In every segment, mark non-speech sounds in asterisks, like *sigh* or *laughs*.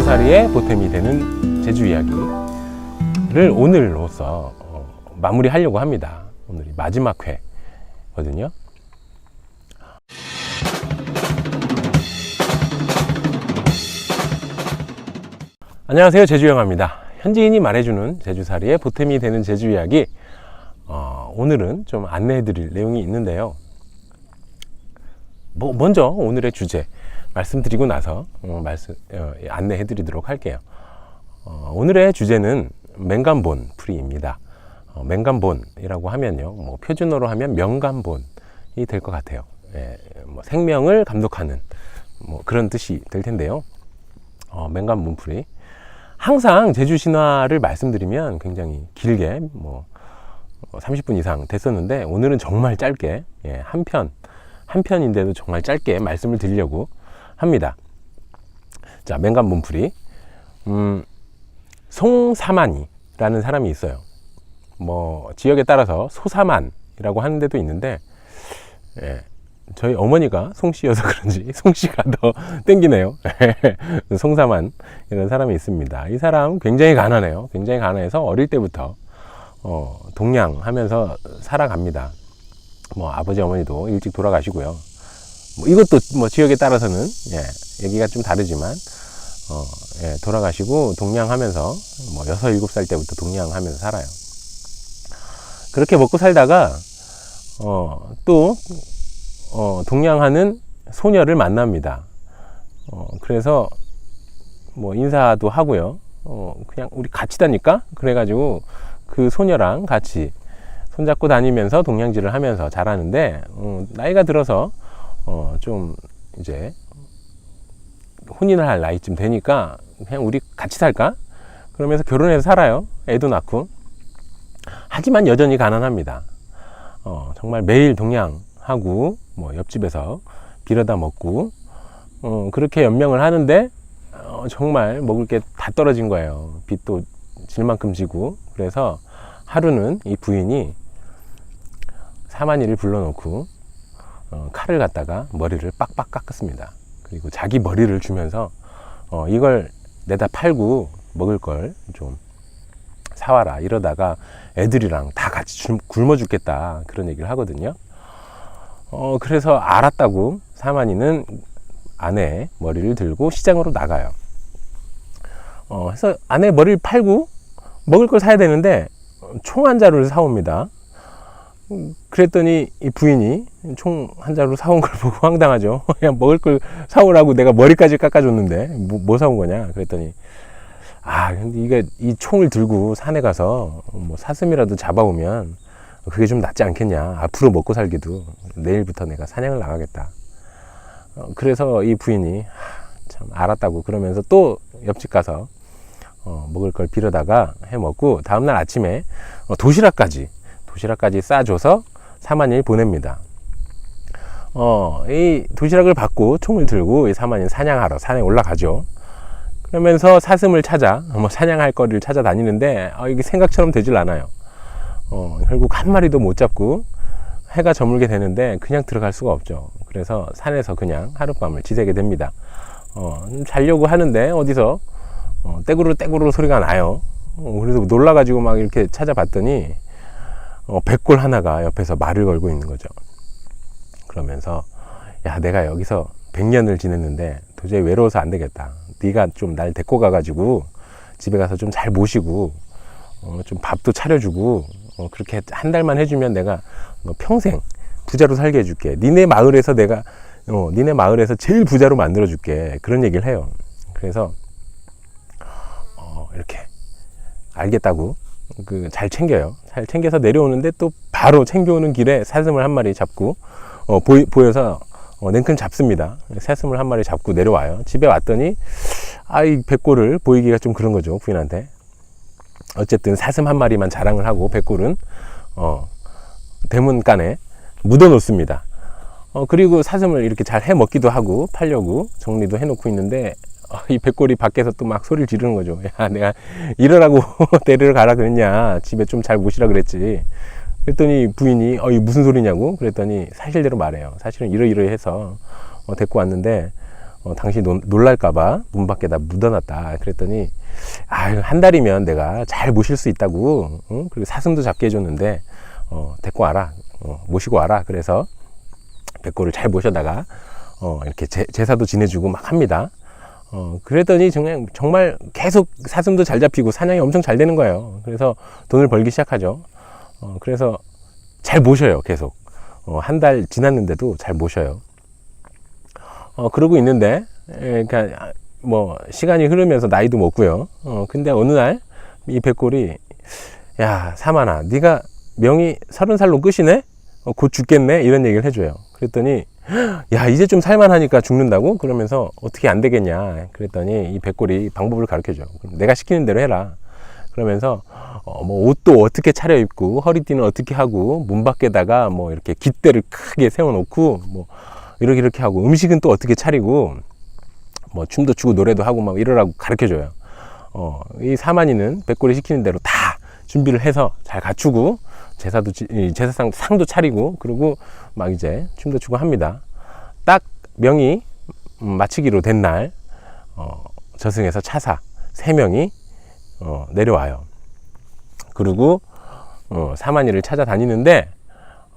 제주살이의 보탬이 되는 제주 이야기를 오늘로서 어, 마무리하려고 합니다. 오늘이 마지막 회거든요. 안녕하세요. 제주영화입니다. 현지인이 말해주는 제주살이의 보탬이 되는 제주 이야기. 어, 오늘은 좀 안내해드릴 내용이 있는데요. 뭐 먼저 오늘의 주제 말씀드리고 나서 어, 말씀 어, 안내해드리도록 할게요. 어, 오늘의 주제는 맹간본 풀이입니다. 어, 맹간본이라고 하면요, 뭐 표준어로 하면 명간본이 될 것 같아요. 예, 뭐 생명을 감독하는 뭐 그런 뜻이 될 텐데요. 어, 맹간본 풀이 항상 제주 신화를 말씀드리면 굉장히 길게 뭐 30분 이상 됐었는데 오늘은 정말 짧게 예, 한 편, 한 편인데도 정말 짧게 말씀을 드리려고 합니다. 자, 맹간 몸풀이. 음, 송사만이라는 사람이 있어요. 뭐, 지역에 따라서 소사만이라고 하는 데도 있는데, 예, 저희 어머니가 송씨여서 *laughs* 그런지 송씨가 더 땡기네요. *laughs* 송사만 이런 사람이 있습니다. 이 사람 굉장히 가난해요. 굉장히 가난해서 어릴 때부터 어, 동양하면서 살아갑니다. 뭐 아버지 어머니도 일찍 돌아가시고요. 뭐 이것도 뭐 지역에 따라서는 예, 얘기가 좀 다르지만 어, 예, 돌아가시고 동양하면서 뭐 여섯 일곱 살 때부터 동양하면서 살아요. 그렇게 먹고 살다가 어, 또 어, 동양하는 소녀를 만납니다. 어, 그래서 뭐 인사도 하고요. 어, 그냥 우리 같이 다니까? 그래가지고 그 소녀랑 같이 손잡고 다니면서 동양질을 하면서 자라는데 어, 나이가 들어서 어, 좀 이제 혼인을 할 나이쯤 되니까 그냥 우리 같이 살까? 그러면서 결혼해서 살아요. 애도 낳고. 하지만 여전히 가난합니다. 어, 정말 매일 동양하고 뭐 옆집에서 빌어다 먹고 어, 그렇게 연명을 하는데 어, 정말 먹을 게 다 떨어진 거예요. 빚도 질 만큼 지고 그래서 하루는 이 부인이 사만이를 불러놓고 어, 칼을 갖다가 머리를 빡빡 깎았습니다. 그리고 자기 머리를 주면서 어, 이걸 내다 팔고 먹을 걸 좀 사와라 이러다가 애들이랑 다 같이 줄- 굶어 죽겠다 그런 얘기를 하거든요. 어, 그래서 알았다고 사만이는 아내의 머리를 들고 시장으로 나가요. 어, 그래서 아내 머리를 팔고 먹을 걸 사야 되는데 총 한 자루를 사옵니다. 음, 그랬더니 이 부인이 총 한 자루 사온 걸 *laughs* 보고 황당하죠. *laughs* 그냥 먹을 걸 사오라고 내가 머리까지 깎아줬는데 뭐, 뭐 사온 거냐? 그랬더니 아 근데 이게 이 총을 들고 산에 가서 뭐 사슴이라도 잡아오면 그게 좀 낫지 않겠냐? 앞으로 먹고 살기도 내일부터 내가 사냥을 나가겠다. 어, 그래서 이 부인이 하, 참 알았다고 그러면서 또 옆집 가서 어, 먹을 걸 빌어다가 해 먹고 다음날 아침에 어, 도시락까지 도시락까지 싸줘서 사만일 보냅니다. 어, 이 도시락을 받고 총을 들고 이 사만일 사냥하러 산에 올라가죠. 그러면서 사슴을 찾아 뭐 사냥할 거리를 찾아다니는데 어, 이게 생각처럼 되질 않아요. 어, 결국 한 마리도 못 잡고 해가 저물게 되는데 그냥 들어갈 수가 없죠. 그래서 산에서 그냥 하룻밤을 지새게 됩니다. 어, 좀 자려고 하는데 어디서 어, 떼구르 떼구르 소리가 나요. 어, 그래서 놀라가지고 막 이렇게 찾아봤더니 어, 백골 하나가 옆에서 말을 걸고 있는 거죠. 그러면서 야 내가 여기서 100년을 지냈는데 도저히 외로워서 안 되겠다. 네가 좀 날 데리고 가가지고 집에 가서 좀 잘 모시고 어, 좀 밥도 차려주고 어, 그렇게 한 달만 해주면 내가 너 평생 부자로 살게 해줄게. 니네 마을에서 내가 어, 니네 마을에서 제일 부자로 만들어줄게. 그런 얘기를 해요. 그래서 어, 이렇게 알겠다고 그 잘 챙겨요. 잘 챙겨서 내려오는데 또 바로 챙겨오는 길에 사슴을 한 마리 잡고 어, 보이, 보여서 어, 냉큼 잡습니다. 사슴을 한 마리 잡고 내려와요. 집에 왔더니 아이 백골을 보이기가 좀 그런 거죠 부인한테. 어쨌든 사슴 한 마리만 자랑을 하고 백골은 어, 대문간에 묻어 놓습니다. 어, 그리고 사슴을 이렇게 잘 해 먹기도 하고 팔려고 정리도 해 놓고 있는데 어, 이 백골이 밖에서 또 막 소리를 지르는 거죠. 야, 내가 이러라고 *laughs* 데리러 가라 그랬냐. 집에 좀 잘 모시라 그랬지. 그랬더니 부인이 어, 이 무슨 소리냐고 그랬더니 사실대로 말해요. 사실은 이러이러해서 어, 데리고 왔는데 어, 당신이 놀- 놀랄까봐 문 밖에다 묻어놨다. 그랬더니 아유 한 달이면 내가 잘 모실 수 있다고. 응? 그리고 사슴도 잡게 해줬는데 어, 데리고 와라. 어, 모시고 와라. 그래서 백골을 잘 모셔다가 어, 이렇게 제, 제사도 지내주고 막 합니다. 어, 그랬더니 정말, 정말 계속 사슴도 잘 잡히고 사냥이 엄청 잘 되는 거예요. 그래서 돈을 벌기 시작하죠. 어, 그래서 잘 모셔요, 계속. 어, 한 달 지났는데도 잘 모셔요. 어, 그러고 있는데, 에, 그러니까, 아, 뭐, 시간이 흐르면서 나이도 먹고요. 어, 근데 어느 날, 이 백골이, 야, 사만아, 네가 명이 서른 살로 끝이네? 어, 곧 죽겠네? 이런 얘기를 해줘요. 그랬더니, 야, 이제 좀 살만하니까 죽는다고? 그러면서 어떻게 안 되겠냐. 그랬더니 이 백골이 방법을 가르쳐 줘요. 그럼 내가 시키는 대로 해라. 그러면서 어, 뭐 옷도 어떻게 차려입고 허리띠는 어떻게 하고 문 밖에다가 뭐 이렇게 깃대를 크게 세워놓고 뭐 이렇게 이렇게 하고 음식은 또 어떻게 차리고 뭐 춤도 추고 노래도 하고 막 이러라고 가르쳐 줘요. 어, 이 사만이는 백골이 시키는 대로 다 준비를 해서 잘 갖추고 제사도 제사상 상도 차리고 그리고 막 이제 춤도 추고 합니다. 딱 명이 음, 마치기로 된 날 어, 저승에서 차사 세 명이 어, 내려와요. 그리고 어, 사만이를 찾아다니는데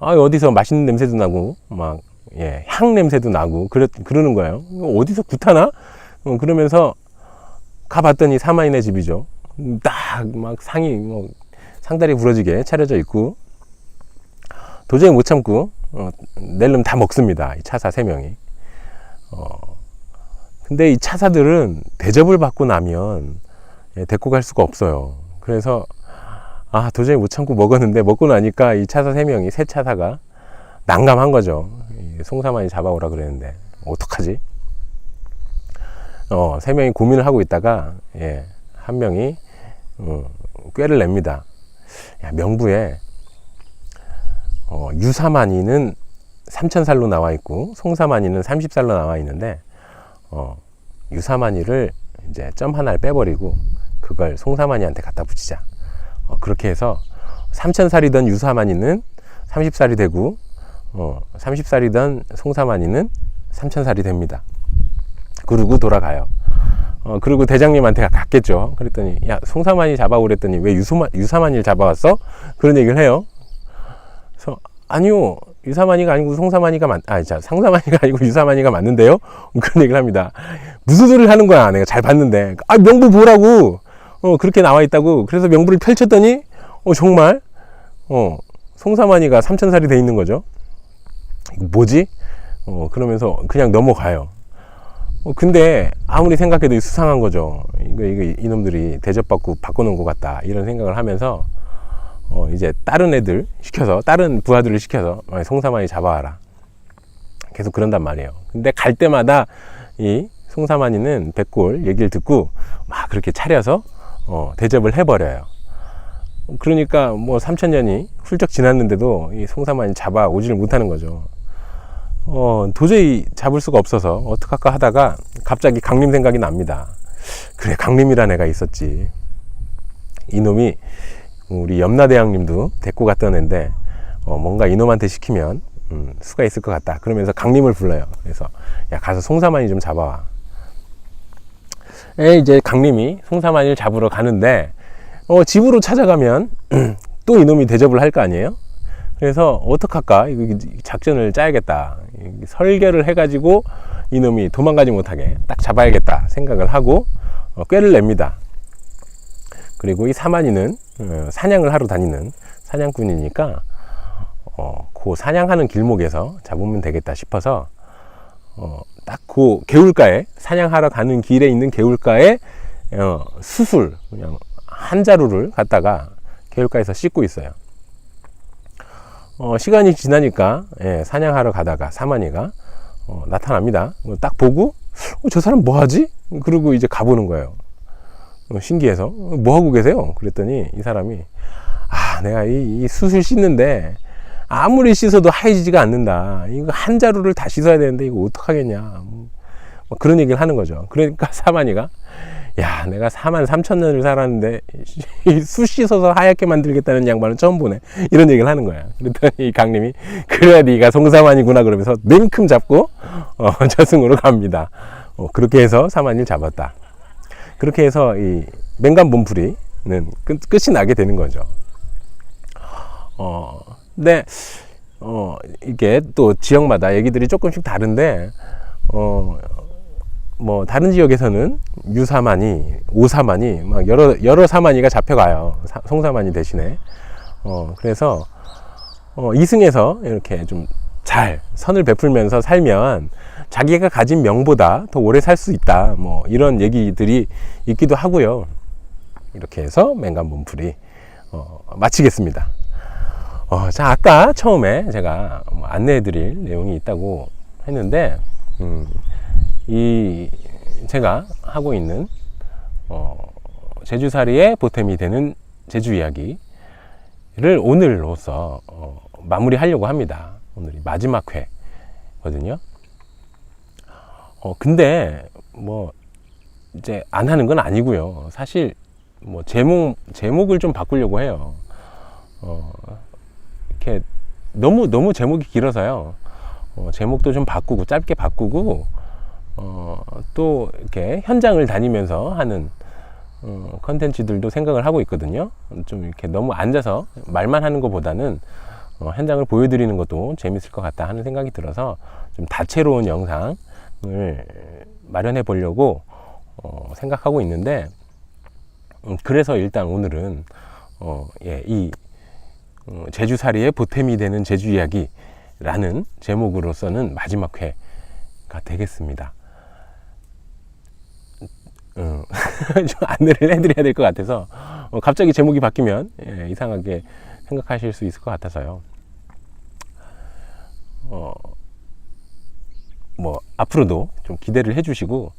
아, 어디서 맛있는 냄새도 나고 막 예, 향 냄새도 나고 그러, 그러는 거예요. 어디서 구타나? 어, 그러면서 가봤더니 사만이네 집이죠. 딱 막 상이 뭐 상다리 부러지게 차려져 있고 도저히 못 참고 어, 낼름 다 먹습니다. 이 차사 세 명이. 어, 근데 이 차사들은 대접을 받고 나면 예, 데리고 갈 수가 없어요. 그래서 아 도저히 못 참고 먹었는데 먹고 나니까 이 차사 세 명이 세 차사가 난감한 거죠. 이 송사만이 잡아오라 그랬는데 어떡하지? 어, 세 명이 고민을 하고 있다가 예, 한 명이 어, 꾀를 냅니다. 야, 명부에 어, 유사만이는 3천살로 나와 있고 송사만이는 30살로 나와 있는데 어, 유사만이를 이제 점 하나를 빼버리고 그걸 송사만이한테 갖다 붙이자. 어, 그렇게 해서 3천살이던 유사만이는 30살이 되고 어, 30살이던 송사만이는 3천살이 됩니다. 그러고 돌아가요. 어, 그리고 대장님한테 갔겠죠. 그랬더니, 야, 송사만이 잡아오랬더니 왜 유소만, 유사만이를 잡아왔어? 그런 얘기를 해요. 그래서, 아니요. 유사만이가 아니고 송사만이가 맞, 아, 자, 상사만이가 아니고 유사만이가 맞는데요? 그런 얘기를 합니다. 무슨 소리를 하는 거야. 내가 잘 봤는데. 아, 명부 보라고. 어, 그렇게 나와 있다고. 그래서 명부를 펼쳤더니, 어, 정말, 어, 송사만이가 삼천살이 돼 있는 거죠. 뭐지? 어, 그러면서 그냥 넘어가요. 어, 근데 아무리 생각해도 수상한 거죠. 이거, 이거 이놈들이 대접받고 바꿔놓은 것 같다. 이런 생각을 하면서 어, 이제 다른 애들 시켜서 다른 부하들을 시켜서 어, 송사만이 잡아와라. 계속 그런단 말이에요. 근데 갈 때마다 이 송사만이는 백골 얘기를 듣고 막 그렇게 차려서 어, 대접을 해버려요. 그러니까 뭐 3천년이 훌쩍 지났는데도 이 송사만이 잡아 오지를 못하는 거죠. 어, 도저히 잡을 수가 없어서 어떡할까 하다가 갑자기 강림 생각이 납니다. 그래, 강림이란 애가 있었지. 이놈이 우리 염라대왕님도 데리고 갔던 애인데 어, 뭔가 이놈한테 시키면 음, 수가 있을 것 같다. 그러면서 강림을 불러요. 그래서 야 가서 송사만이 좀 잡아와. 에 이제 강림이 송사만이를 잡으러 가는데 어, 집으로 찾아가면 *clears throat* 또 이놈이 대접을 할 거 아니에요? 그래서 어떡할까? 이거 작전을 짜야겠다. 이 설계를 해가지고 이놈이 도망가지 못하게 딱 잡아야겠다 생각을 하고 어, 꾀를 냅니다. 그리고 이 사만이는 어, 사냥을 하러 다니는 사냥꾼이니까 어, 그 사냥하는 길목에서 잡으면 되겠다 싶어서 어, 딱 그 개울가에 사냥하러 가는 길에 있는 개울가에 어, 수술 그냥 한 자루를 갖다가 개울가에서 씻고 있어요. 어, 시간이 지나니까 예, 사냥하러 가다가 사만이가 어, 나타납니다. 딱 보고 어, 저 사람 뭐 하지? 그러고 이제 가보는 거예요. 어, 신기해서 어, 뭐 하고 계세요? 그랬더니 이 사람이 아 내가 이, 이 수술 씻는데 아무리 씻어도 하얘지지가 않는다. 이거 한 자루를 다 씻어야 되는데 이거 어떡하겠냐. 뭐 그런 얘기를 하는 거죠. 그러니까 *laughs* 사만이가 야 내가 4만 3천 년을 살았는데 *laughs* 이수 씻어서 하얗게 만들겠다는 양반은 처음 보네 이런 얘기를 하는 거야 그랬더니 이 강림이 그래야 네가 송사만이구나 그러면서 냉큼 잡고 어, *laughs* 저승으로 갑니다 어, 그렇게 해서 사만이를 잡았다. 그렇게 해서 이 맹간 몸풀이는 끝, 끝이 나게 되는 거죠. 어, 근데 어, 이게 또 지역마다 얘기들이 조금씩 다른데 어, 뭐 다른 지역에서는 유사만이, 오사만이 막 여러 여러 사만이가 잡혀가요. 사- 송사만이 대신에. 어, 그래서 어, 이승에서 이렇게 좀 잘 선을 베풀면서 살면 자기가 가진 명보다 더 오래 살 수 있다. 뭐 이런 얘기들이 있기도 하고요. 이렇게 해서 맹간 몸풀이 어, 마치겠습니다. 어, 자 아까 처음에 제가 뭐 안내해드릴 내용이 있다고 했는데 음, 이 제가 하고 있는 어, 제주살이의 보탬이 되는 제주 이야기를 오늘로서 어, 마무리하려고 합니다. 오늘이 마지막 회거든요. 어, 근데 뭐 이제 안 하는 건 아니고요. 사실 뭐 제목 제목을 좀 바꾸려고 해요. 어, 이렇게 너무 너무 제목이 길어서요. 어, 제목도 좀 바꾸고 짧게 바꾸고 어, 또 이렇게 현장을 다니면서 하는 어, 컨텐츠들도 생각을 하고 있거든요. 좀 이렇게 너무 앉아서 말만 하는 것보다는 어, 현장을 보여드리는 것도 재밌을 것 같다 하는 생각이 들어서 좀 다채로운 영상을 마련해 보려고 어, 생각하고 있는데 음, 그래서 일단 오늘은 어, 예, 이 어, 제주살이의 보탬이 되는 제주 이야기라는 제목으로서는 마지막 회가 되겠습니다. 어, *laughs* 좀 안내를 해드려야 될 것 같아서 어, 갑자기 제목이 바뀌면 예, 이상하게 생각하실 수 있을 것 같아서요. 어, 뭐 앞으로도 좀 기대를 해주시고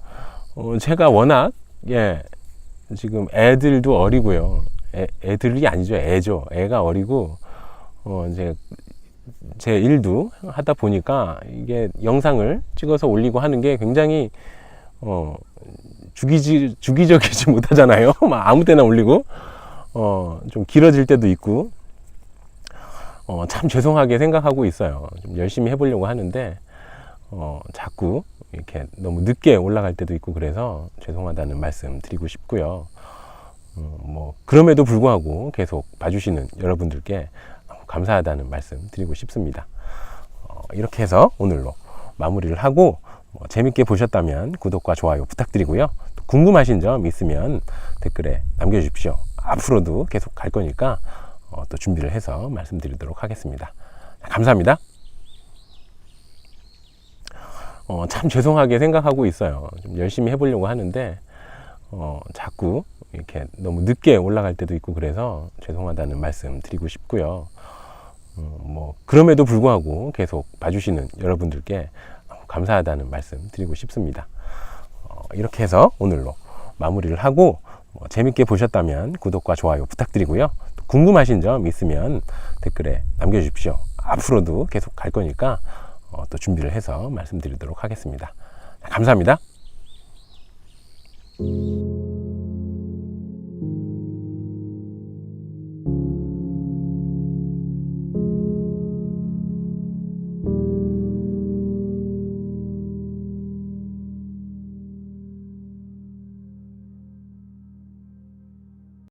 어, 제가 워낙 예 지금 애들도 어리고요. 애, 애들이 아니죠. 애죠. 애가 어리고 어 이제 제 일도 하다 보니까 이게 영상을 찍어서 올리고 하는 게 굉장히 어 주기지 주기적이지 *laughs* 못하잖아요. *laughs* 막 아무 때나 올리고 어 좀 길어질 때도 있고 어 참 죄송하게 생각하고 있어요. 좀 열심히 해보려고 하는데 어 자꾸 이렇게 너무 늦게 올라갈 때도 있고 그래서 죄송하다는 말씀 드리고 싶고요. 어, 뭐 그럼에도 불구하고 계속 봐주시는 여러분들께 감사하다는 말씀 드리고 싶습니다. 어, 이렇게 해서 오늘로 마무리를 하고 뭐 재밌게 보셨다면 구독과 좋아요 부탁드리고요. 또 궁금하신 점 있으면 댓글에 남겨주십시오. 앞으로도 계속 갈 거니까 어, 또 준비를 해서 말씀드리도록 하겠습니다. 감사합니다. 어, 참 죄송하게 생각하고 있어요. 좀 열심히 해보려고 하는데, 어, 자꾸 이렇게 너무 늦게 올라갈 때도 있고 그래서 죄송하다는 말씀 드리고 싶고요. 어, 뭐, 그럼에도 불구하고 계속 봐주시는 여러분들께 감사하다는 말씀 드리고 싶습니다. 어, 이렇게 해서 오늘로 마무리를 하고, 뭐 재밌게 보셨다면 구독과 좋아요 부탁드리고요. 또 궁금하신 점 있으면 댓글에 남겨주십시오. 앞으로도 계속 갈 거니까 어, 또 준비를 해서 말씀드리도록 하겠습니다. 감사합니다.